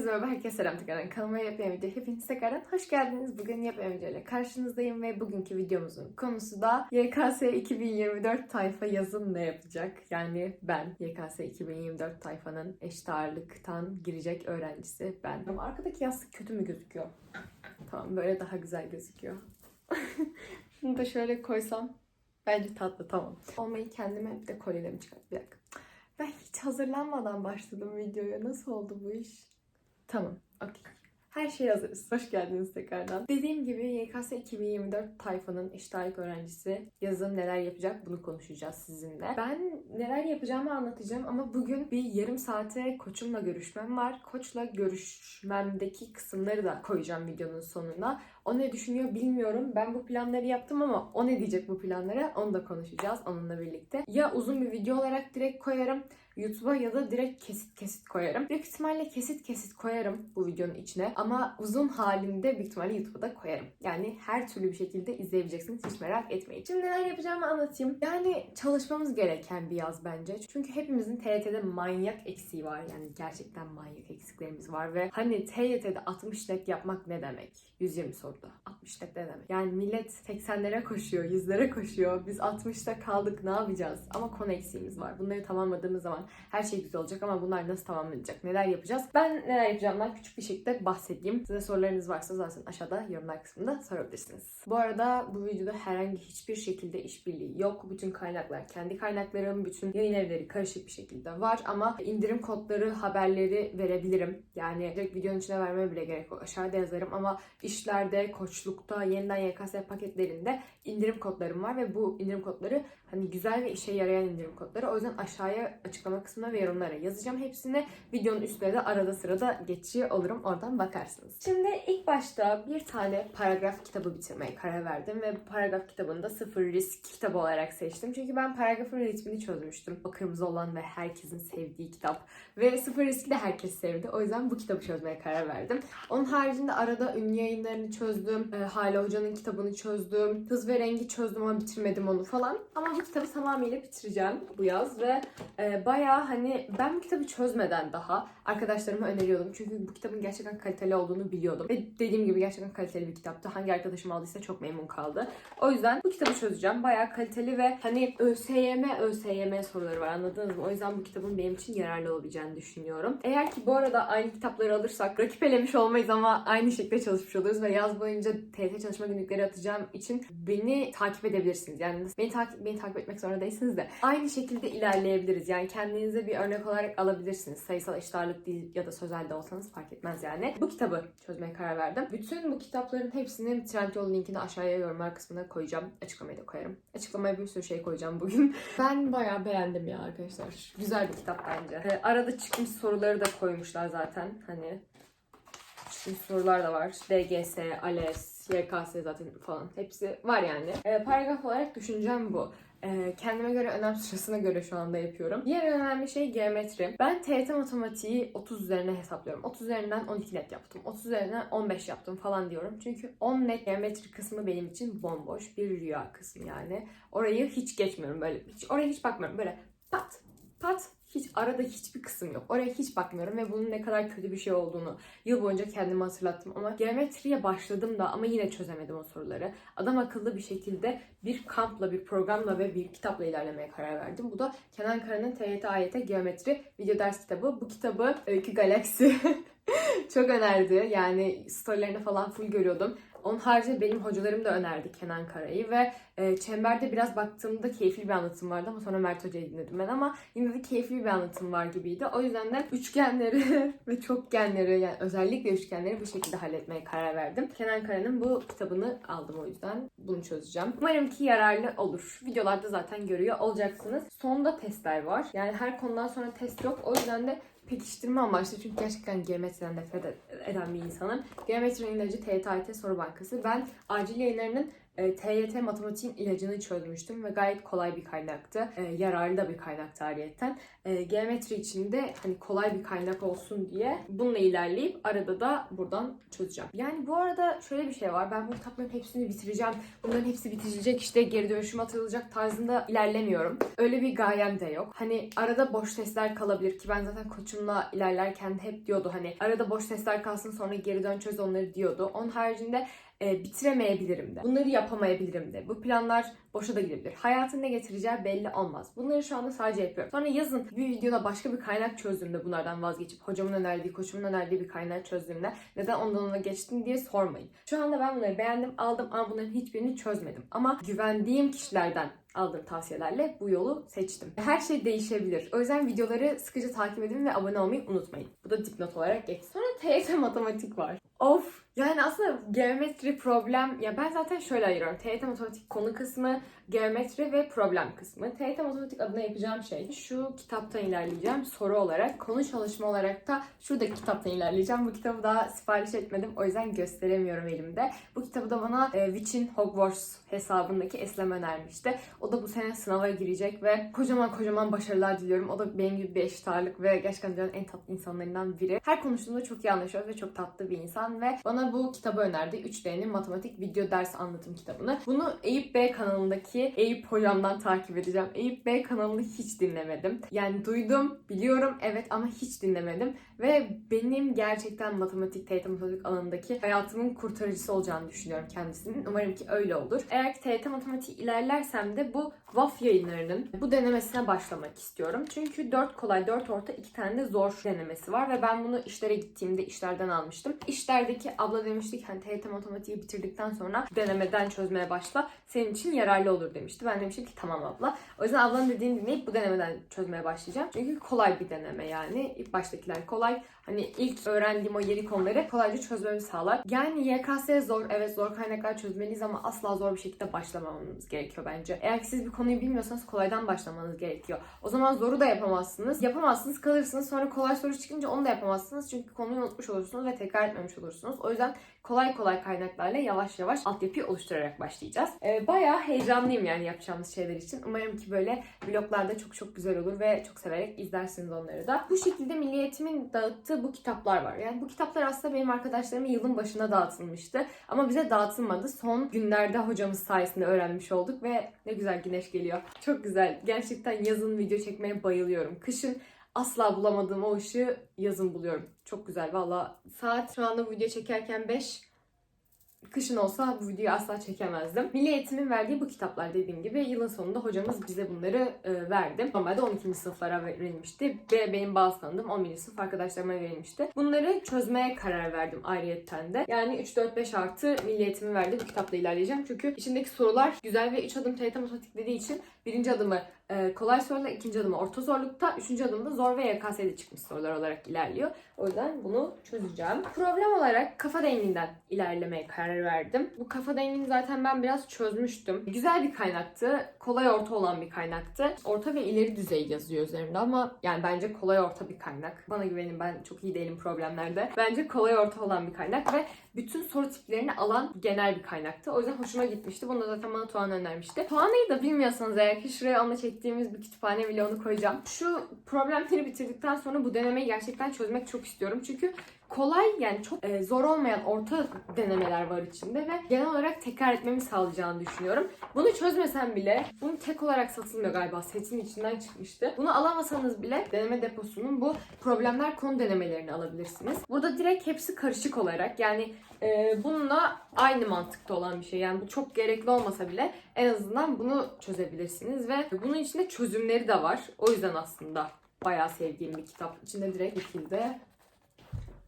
Herkese merhaba, herkese selam tekrardan. Kanalıma yapıyan video hepiniz tekrardan hoş geldiniz. Bugün yapıyan video ile karşınızdayım ve bugünkü videomuzun konusu da YKS 2024 tayfa yazım ne yapacak? Yani ben YKS 2024 tayfanın eşit ağırlıktan girecek öğrencisi ben. Ama arkadaki yastık kötü mü gözüküyor? Tamam böyle daha güzel gözüküyor. Şunu da şöyle koysam bence tatlı tamam. Olmayı kendime de kolyelerimi çıkart. Bir dakika. Ben hiç hazırlanmadan başladım videoya. Nasıl oldu bu iş? Tamam, okey. Her şey hazırız. Hoş geldiniz tekrardan. Dediğim gibi YKS 2024 tayfanın eşit ağırlık öğrencisi yazın neler yapacak bunu konuşacağız sizinle. Ben neler yapacağımı anlatacağım ama bugün bir yarım saate koçumla görüşmem var. Koçla görüşmemdeki kısımları da koyacağım videonun sonuna. O ne düşünüyor bilmiyorum. Ben bu planları yaptım ama o ne diyecek bu planlara onu da konuşacağız onunla birlikte. Ya uzun bir video olarak direkt koyarım YouTube'a ya da direkt kesit kesit koyarım. Büyük ihtimalle kesit kesit koyarım bu videonun içine ama uzun halinde büyük ihtimalle YouTube'a da koyarım. Yani her türlü bir şekilde izleyebileceksiniz hiç merak etmeyin. Şimdi neler yapacağımı anlatayım. Yani çalışmamız gereken bir yaz bence. Çünkü hepimizin TYT'de manyak eksiği var. Yani gerçekten manyak eksiklerimiz var ve hani TYT'de 60 net yapmak ne demek? 120 soruda. 60 net ne demek? Yani millet 80'lere koşuyor, 100'lere koşuyor. Biz 60'ta kaldık ne yapacağız? Ama konu eksiğimiz var. Bunları tamamladığımız zaman her şey güzel olacak ama bunlar nasıl tamamlanacak? Neler yapacağız? Ben neler yapacağımdan küçük bir şekilde bahsedeyim. Size sorularınız varsa zaten aşağıda yorumlar kısmında sorabilirsiniz. Bu arada bu videoda herhangi hiçbir şekilde işbirliği yok. Bütün kaynaklar kendi kaynaklarım, bütün yayın evleri karışık bir şekilde var ama indirim kodları, haberleri verebilirim. Yani direkt videonun içine vermeye bile gerek yok. Aşağıda yazarım ama işlerde, koçlukta, yeniden YKS paketlerinde indirim kodlarım var ve bu indirim kodları hani güzel ve işe yarayan indirim kodları. O yüzden aşağıya açıklama kısmına ve yorumlara yazacağım hepsini. Videonun üstüne de arada sırada geçiyor olurum. Oradan bakarsınız. Şimdi ilk başta bir tane paragraf kitabı bitirmeye karar verdim ve bu paragraf kitabını da sıfır risk kitabı olarak seçtim. Çünkü ben paragrafın ritmini çözmüştüm. O kırmızı olan ve herkesin sevdiği kitap. Ve sıfır riski de herkes sevdi. O yüzden bu kitabı çözmeye karar verdim. Onun haricinde arada ünlü yayınlarını çözdüm. E, Hale Hoca'nın kitabını çözdüm. Hız ve rengi çözdüm ama bitirmedim onu falan. Ama bu kitabı tamamıyla bitireceğim bu yaz ve e, bayağı hani ben bu kitabı çözmeden daha arkadaşlarıma öneriyordum. Çünkü bu kitabın gerçekten kaliteli olduğunu biliyordum. Ve dediğim gibi gerçekten kaliteli bir kitaptı. Hangi arkadaşım aldıysa çok memnun kaldı. O yüzden bu kitabı çözeceğim. Bayağı kaliteli ve hani ÖSYM, ÖSYM soruları var anladınız mı? O yüzden bu kitabın benim için yararlı olabileceğini düşünüyorum. Eğer ki bu arada aynı kitapları alırsak rakip elemiş olmayız ama aynı şekilde çalışmış oluruz ve yaz boyunca TYT çalışma günlükleri atacağım için beni takip edebilirsiniz. Yani beni takip beni takip etmek zorunda değilsiniz de aynı şekilde ilerleyebiliriz. Yani kendinize bir örnek olarak alabilirsiniz. Sayısal eşit ağırlık değil ya da sözelde olsanız fark etmez yani. Bu kitabı çözmeye karar verdim. Bütün bu kitapların hepsini Trendyol linkini aşağıya yorumlar kısmına koyacağım. Açıklamaya da koyarım. Açıklamaya bir sürü şey koyacağım bugün. Ben bayağı beğendim ya arkadaşlar. Güzel bir kitap bence. Ee, arada çıkmış soruları da koymuşlar zaten. Hani çıkmış sorular da var. DGS, ALES, YKS zaten falan. Hepsi var yani. Ee, paragraf olarak düşüncem bu. Ee, kendime göre önem sırasına göre şu anda yapıyorum. Diğer önemli şey geometri. Ben TYT matematiği 30 üzerine hesaplıyorum. 30 üzerinden 12 net yaptım. 30 üzerinden 15 yaptım falan diyorum. Çünkü 10 net geometri kısmı benim için bomboş bir rüya kısmı yani. Orayı hiç geçmiyorum böyle. Hiç, oraya hiç bakmıyorum. Böyle pat pat hiç arada hiçbir kısım yok. Oraya hiç bakmıyorum ve bunun ne kadar kötü bir şey olduğunu yıl boyunca kendime hatırlattım. Ama geometriye başladım da ama yine çözemedim o soruları. Adam akıllı bir şekilde bir kampla, bir programla ve bir kitapla ilerlemeye karar verdim. Bu da Kenan Kara'nın TYT AYT Geometri video ders kitabı. Bu kitabı Öykü Galaxy çok önerdi. Yani storylerini falan full görüyordum. Onun haricinde benim hocalarım da önerdi Kenan Kara'yı ve e, Çember'de biraz baktığımda keyifli bir anlatım vardı ama sonra Mert Hoca'yı dinledim ben ama yine de keyifli bir anlatım var gibiydi. O yüzden de üçgenleri ve çokgenleri yani özellikle üçgenleri bu şekilde halletmeye karar verdim. Kenan Kara'nın bu kitabını aldım o yüzden. Bunu çözeceğim. Umarım ki yararlı olur. Videolarda zaten görüyor olacaksınız. Sonda testler var. Yani her konudan sonra test yok. O yüzden de pekiştirme amaçlı çünkü gerçekten geometriden nefret eden bir insanım. Geometri ilacı TYT soru bankası. Ben acil yayınlarının e, TYT matematiğin ilacını çözmüştüm ve gayet kolay bir kaynaktı. E, yararlı da bir kaynaktı ayrıyeten. E, geometri için de hani kolay bir kaynak olsun diye bununla ilerleyip arada da buradan çözeceğim. Yani bu arada şöyle bir şey var. Ben bu kitapların hepsini bitireceğim. Bunların hepsi bitirilecek işte geri dönüşüm atılacak tarzında ilerlemiyorum. Öyle bir gayem de yok. Hani arada boş testler kalabilir ki ben zaten koçumla ilerlerken hep diyordu hani arada boş testler kalsın sonra geri dön çöz onları diyordu. Onun haricinde e, bitiremeyebilirim de. Bunları yapamayabilirim de. Bu planlar boşa da gidebilir. Hayatın ne getireceği belli olmaz. Bunları şu anda sadece yapıyorum. Sonra yazın bir videoda başka bir kaynak çözdüğümde bunlardan vazgeçip hocamın önerdiği, koçumun önerdiği bir kaynak çözdüğümde neden ondan ona geçtin diye sormayın. Şu anda ben bunları beğendim, aldım ama bunların hiçbirini çözmedim. Ama güvendiğim kişilerden aldığım tavsiyelerle bu yolu seçtim. Her şey değişebilir. O yüzden videoları sıkıca takip edin ve abone olmayı unutmayın. Bu da dipnot olarak geç. Sonra TYT matematik var. Of! Yani aslında geometri problem ya ben zaten şöyle ayırıyorum. TYT matematik konu kısmı, geometri ve problem kısmı. TYT matematik adına yapacağım şey şu kitaptan ilerleyeceğim soru olarak. Konu çalışma olarak da şuradaki kitaptan ilerleyeceğim. Bu kitabı daha sipariş etmedim. O yüzden gösteremiyorum elimde. Bu kitabı da bana e, Witch'in Hogwarts hesabındaki Eslem önermişti. O da bu sene sınava girecek ve kocaman kocaman başarılar diliyorum. O da benim gibi bir eşit ağırlık ve gerçekten en tatlı insanlarından biri. Her konuştuğumda çok iyi anlaşıyoruz ve çok tatlı bir insan ve bana bu kitabı önerdi. 3D'nin matematik video ders anlatım kitabını. Bunu Eyüp B kanalındaki Eyüp hocamdan takip edeceğim. Eyüp B kanalını hiç dinlemedim. Yani duydum, biliyorum evet ama hiç dinlemedim. Ve benim gerçekten matematik, TYT matematik alanındaki hayatımın kurtarıcısı olacağını düşünüyorum kendisinin. Umarım ki öyle olur. Eğer ki TYT matematik ilerlersem de bu VAF yayınlarının bu denemesine başlamak istiyorum. Çünkü 4 kolay, 4 orta, 2 tane de zor denemesi var ve ben bunu işlere gittiğimde işlerden almıştım. İşlerdeki abla demişti ki hani TYT matematiği bitirdikten sonra denemeden çözmeye başla. Senin için yararlı olur demişti. Ben demiştim ki tamam abla. O yüzden ablanın dediğini dinleyip bu denemeden çözmeye başlayacağım. Çünkü kolay bir deneme yani. İlk baştakiler kolay. Hani ilk öğrendiğim o yeni konuları kolayca çözmemi sağlar. Yani YKS zor. Evet zor kaynaklar çözmeliyiz ama asla zor bir şekilde başlamamamız gerekiyor bence. Eğer ki siz bir konuyu bilmiyorsanız kolaydan başlamanız gerekiyor. O zaman zoru da yapamazsınız. Yapamazsınız kalırsınız. Sonra kolay soru çıkınca onu da yapamazsınız. Çünkü konuyu unutmuş olursunuz ve tekrar etmemiş olursunuz. O yüzden kolay kolay kaynaklarla yavaş yavaş altyapıyı oluşturarak başlayacağız. Ee, bayağı heyecanlıyım yani yapacağımız şeyler için. Umarım ki böyle vloglarda çok çok güzel olur ve çok severek izlersiniz onları da. Bu şekilde Milli Eğitim'in dağıttığı bu kitaplar var. Yani bu kitaplar aslında benim arkadaşlarıma yılın başına dağıtılmıştı. Ama bize dağıtılmadı. Son günlerde hocamız sayesinde öğrenmiş olduk ve ne güzel güneş geliyor. Çok güzel. Gerçekten yazın video çekmeye bayılıyorum. Kışın asla bulamadığım o ışığı yazın buluyorum. Çok güzel valla. Saat şu anda bu video çekerken 5. Kışın olsa bu videoyu asla çekemezdim. Milli Eğitim'in verdiği bu kitaplar dediğim gibi yılın sonunda hocamız bize bunları e, verdi. Normalde 12. sınıflara verilmişti ve benim bazı tanıdığım 11. sınıf arkadaşlarıma verilmişti. Bunları çözmeye karar verdim ayrıyetten de. Yani 3, 4, 5 artı Milli Eğitim'in verdiği bu kitapla ilerleyeceğim. Çünkü içindeki sorular güzel ve 3 adım TYT matematik dediği için birinci adımı e, kolay sorular, ikinci adımı orta zorlukta, üçüncü adımda zor ve YKS'de çıkmış sorular olarak ilerliyor. O yüzden bunu çözeceğim. Problem olarak kafa denginden ilerlemeye karar verdim. Bu kafa dengini zaten ben biraz çözmüştüm. Güzel bir kaynaktı. Kolay orta olan bir kaynaktı. Orta ve ileri düzey yazıyor üzerinde ama yani bence kolay orta bir kaynak. Bana güvenin ben çok iyi değilim problemlerde. Bence kolay orta olan bir kaynak ve bütün soru tiplerini alan genel bir kaynaktı. O yüzden hoşuma gitmişti. Bunu da zaten bana Tuğan önermişti. Tuğan'ı da bilmiyorsanız eğer ki şuraya onunla çektiğimiz bir kütüphane vlogunu koyacağım. Şu problemleri bitirdikten sonra bu denemeyi gerçekten çözmek çok istiyorum. Çünkü kolay yani çok e, zor olmayan orta denemeler var içinde ve genel olarak tekrar etmemi sağlayacağını düşünüyorum. Bunu çözmesem bile bunu tek olarak satılmıyor galiba. Setin içinden çıkmıştı. Bunu alamasanız bile deneme deposunun bu problemler konu denemelerini alabilirsiniz. Burada direkt hepsi karışık olarak yani e, bununla aynı mantıkta olan bir şey. Yani bu çok gerekli olmasa bile en azından bunu çözebilirsiniz ve bunun içinde çözümleri de var. O yüzden aslında bayağı sevdiğim bir kitap. İçinde direkt bu şekilde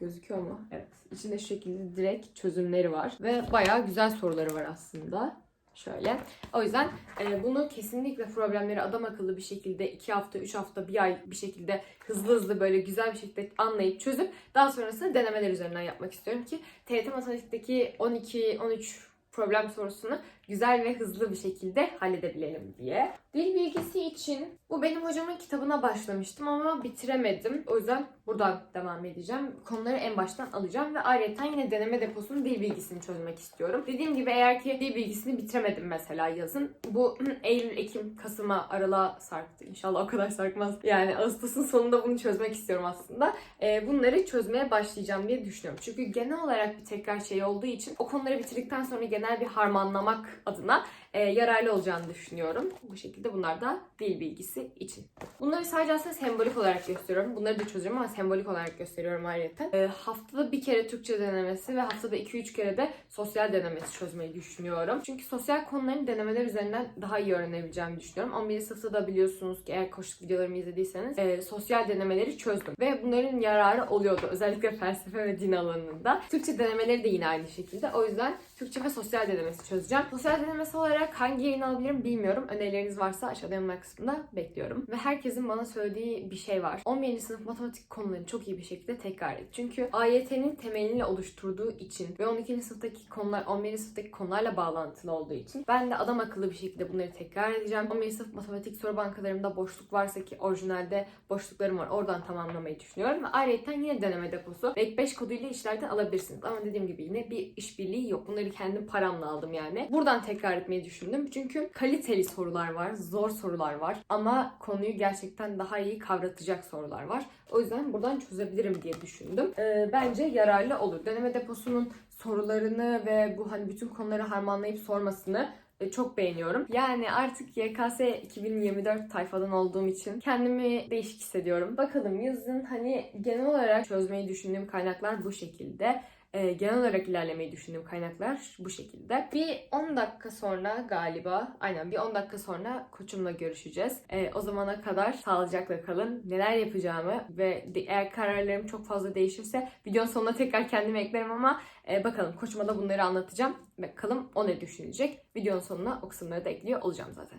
Gözüküyor mu? Evet. İçinde şu şekilde direkt çözümleri var. Ve bayağı güzel soruları var aslında. Şöyle. O yüzden e, bunu kesinlikle problemleri adam akıllı bir şekilde 2 hafta, 3 hafta, 1 ay bir şekilde hızlı hızlı böyle güzel bir şekilde anlayıp çözüp daha sonrasında denemeler üzerinden yapmak istiyorum ki TYT Matematik'teki 12-13 problem sorusunu güzel ve hızlı bir şekilde halledebilelim diye Dil bilgisi için bu benim hocamın kitabına başlamıştım ama bitiremedim. O yüzden buradan devam edeceğim. Konuları en baştan alacağım ve ayrıca yine deneme deposunun dil bilgisini çözmek istiyorum. Dediğim gibi eğer ki dil bilgisini bitiremedim mesela yazın. Bu Eylül, Ekim, Kasım'a aralığa sarktı. İnşallah o kadar sarkmaz. Yani Ağustos'un sonunda bunu çözmek istiyorum aslında. Ee, bunları çözmeye başlayacağım diye düşünüyorum. Çünkü genel olarak bir tekrar şey olduğu için o konuları bitirdikten sonra genel bir harmanlamak adına e, yararlı olacağını düşünüyorum. Bu şekilde bunlar da dil bilgisi için. Bunları sadece aslında sembolik olarak gösteriyorum. Bunları da çözüyorum ama sembolik olarak gösteriyorum ayrıca. E, haftada bir kere Türkçe denemesi ve haftada 2-3 kere de sosyal denemesi çözmeyi düşünüyorum. Çünkü sosyal konuların denemeler üzerinden daha iyi öğrenebileceğimi düşünüyorum. 11. sınıfta da biliyorsunuz ki eğer koşuk videolarımı izlediyseniz e, sosyal denemeleri çözdüm. Ve bunların yararı oluyordu. Özellikle felsefe ve din alanında. Türkçe denemeleri de yine aynı şekilde. O yüzden Türkçe ve sosyal denemesi çözeceğim. Sosyal denemesi olarak hangi yayın alabilirim bilmiyorum. Önerileriniz varsa aşağıda yorumlar kısmında bekliyorum. Ve herkesin bana söylediği bir şey var. 11. sınıf matematik konularını çok iyi bir şekilde tekrar et. Çünkü AYT'nin temelini oluşturduğu için ve 12. sınıftaki konular 11. sınıftaki konularla bağlantılı olduğu için ben de adam akıllı bir şekilde bunları tekrar edeceğim. 11. sınıf matematik soru bankalarımda boşluk varsa ki orijinalde boşluklarım var. Oradan tamamlamayı düşünüyorum. Ve ayrıca yine deneme deposu. Belki 5 koduyla işlerden alabilirsiniz. Ama dediğim gibi yine bir işbirliği yok. Bunları kendim paramla aldım yani. Buradan tekrar etmeyi düşündüm. Çünkü kaliteli sorular var, zor sorular var. Ama konuyu gerçekten daha iyi kavratacak sorular var. O yüzden buradan çözebilirim diye düşündüm. Ee, bence yararlı olur. Deneme deposunun sorularını ve bu hani bütün konuları harmanlayıp sormasını e, çok beğeniyorum. Yani artık YKS 2024 tayfadan olduğum için kendimi değişik hissediyorum. Bakalım yazın hani genel olarak çözmeyi düşündüğüm kaynaklar bu şekilde. Ee, genel olarak ilerlemeyi düşündüğüm kaynaklar bu şekilde. Bir 10 dakika sonra galiba, aynen bir 10 dakika sonra koçumla görüşeceğiz. Ee, o zamana kadar sağlıcakla kalın. Neler yapacağımı ve de, eğer kararlarım çok fazla değişirse videonun sonuna tekrar kendimi eklerim ama e, bakalım koçuma da bunları anlatacağım. Bakalım o ne düşünecek. Videonun sonuna o kısımları da ekliyor olacağım zaten.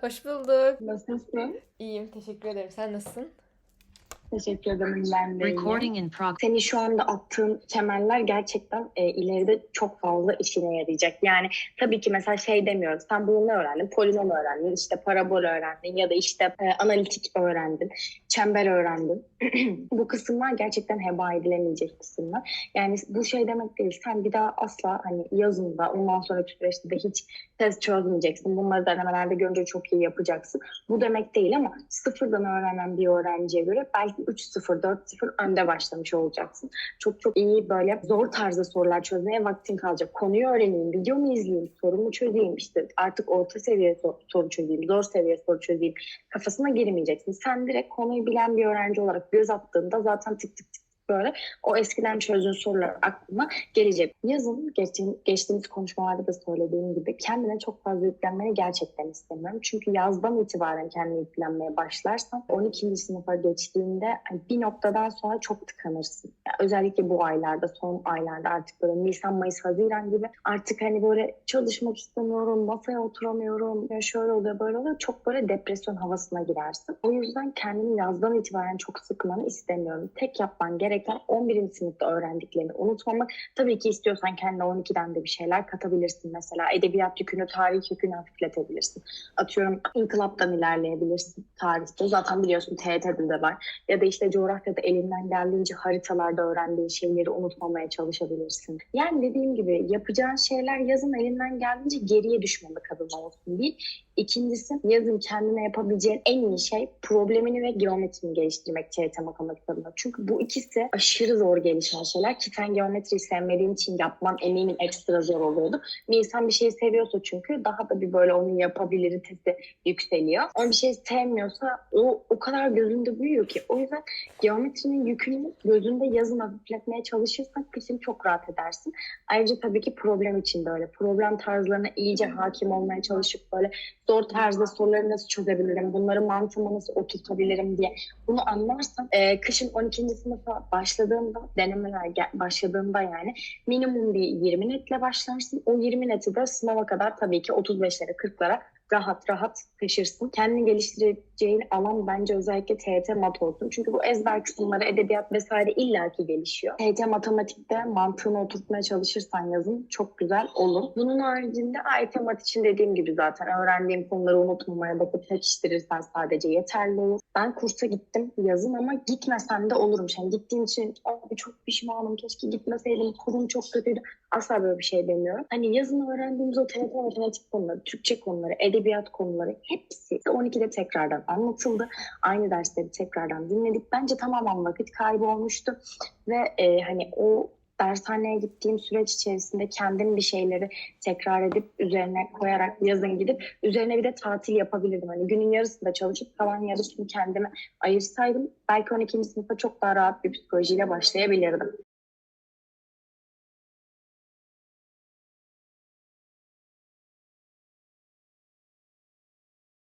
Hoş bulduk. Nasılsın? İyiyim, teşekkür ederim. Sen nasılsın? Teşekkür ederim ben de iyiyim. Recording in progress. Seni şu anda attığın temeller gerçekten e, ileride çok fazla işine yarayacak. Yani tabii ki mesela şey demiyorum. Sen bunu ne öğrendin? Polinom öğrendin, işte parabol öğrendin ya da işte e, analitik öğrendin, çember öğrendin. bu kısımlar gerçekten heba edilemeyecek kısımlar. Yani bu şey demek değil. Sen bir daha asla hani yazında ondan sonraki süreçte de hiç test çözmeyeceksin. Bunları denemelerde görünce çok iyi yapacaksın. Bu demek değil ama sıfırdan öğrenen bir öğrenciye göre belki 3-0, 4-0 önde başlamış olacaksın. Çok çok iyi böyle zor tarzda sorular çözmeye vaktin kalacak. Konuyu öğreneyim, video mu izleyeyim, sorumu çözeyim, işte artık orta seviye sor- soru çözeyim, zor seviye soru çözeyim kafasına girmeyeceksin. Sen direkt konuyu bilen bir öğrenci olarak göz attığında zaten tık tık tık böyle o eskiden çözdüğün sorular aklına gelecek. Yazın geçtiğim, geçtiğimiz konuşmalarda da söylediğim gibi kendine çok fazla yüklenmeyi gerçekten istemiyorum. Çünkü yazdan itibaren kendine yüklenmeye başlarsan 12. sınıfa geçtiğinde hani bir noktadan sonra çok tıkanırsın. Yani özellikle bu aylarda, son aylarda artık böyle Nisan, Mayıs, Haziran gibi artık hani böyle çalışmak istemiyorum, masaya oturamıyorum, şöyle oluyor böyle oluyor. Çok böyle depresyon havasına girersin. O yüzden kendini yazdan itibaren çok sıkmanı istemiyorum. Tek yapman gereken 11. sınıfta öğrendiklerini unutmamak. Tabii ki istiyorsan kendine 12'den de bir şeyler katabilirsin. Mesela edebiyat yükünü, tarih yükünü hafifletebilirsin. Atıyorum inkılaptan ilerleyebilirsin tarihte. Zaten biliyorsun TYT'de de var. Ya da işte coğrafyada elinden geldiğince haritalarda öğrendiğin şeyleri unutmamaya çalışabilirsin. Yani dediğim gibi yapacağın şeyler yazın elinden geldiğince geriye düşmemek adına olsun değil. İkincisi yazın kendine yapabileceğin en iyi şey problemini ve geometrini geliştirmek TYT matematik adına. Çünkü bu ikisi aşırı zor gelişen şeyler ki sen geometriyi sevmediğin için yapman eminim ekstra zor oluyordu. Bir insan bir şeyi seviyorsa çünkü daha da bir böyle onun yapabiliritesi yükseliyor. Ama bir şey sevmiyorsa o o kadar gözünde büyüyor ki. O yüzden geometrinin yükünü gözünde yazın hafifletmeye çalışırsan kışın çok rahat edersin. Ayrıca tabii ki problem için de öyle. Problem tarzlarına iyice hakim olmaya çalışıp böyle zor tarzda soruları nasıl çözebilirim, bunları mantığıma nasıl oturtabilirim diye bunu anlarsan e, kışın 12. sınıfa başladığında, denemeler başladığında yani minimum bir 20 netle başlarsın. O 20 neti de sınava kadar tabii ki 35'lere 40'lara rahat rahat taşırsın. Kendini geliştireceğin alan bence özellikle TYT mat olsun. Çünkü bu ezber kısımları, edebiyat vesaire illaki gelişiyor. TYT matematikte mantığını oturtmaya çalışırsan yazın çok güzel olur. Bunun haricinde AYT mat için dediğim gibi zaten öğrendiğim konuları unutmamaya bakıp pekiştirirsen sadece yeterli olur. Ben kursa gittim yazın ama gitmesem de olurum. Yani gittiğim için abi çok pişmanım keşke gitmeseydim kurum çok kötüydü. Asla böyle bir şey demiyorum. Hani yazın öğrendiğimiz o TYT matematik konuları, Türkçe konuları, edebiyat konuları hepsi 12'de tekrardan anlatıldı. Aynı dersleri tekrardan dinledik. Bence tamamen vakit kaybı olmuştu. Ve e, hani o dershaneye gittiğim süreç içerisinde kendim bir şeyleri tekrar edip üzerine koyarak yazın gidip üzerine bir de tatil yapabilirdim. Hani günün yarısında çalışıp kalan yarısını kendime ayırsaydım belki 12. sınıfa çok daha rahat bir psikolojiyle başlayabilirdim.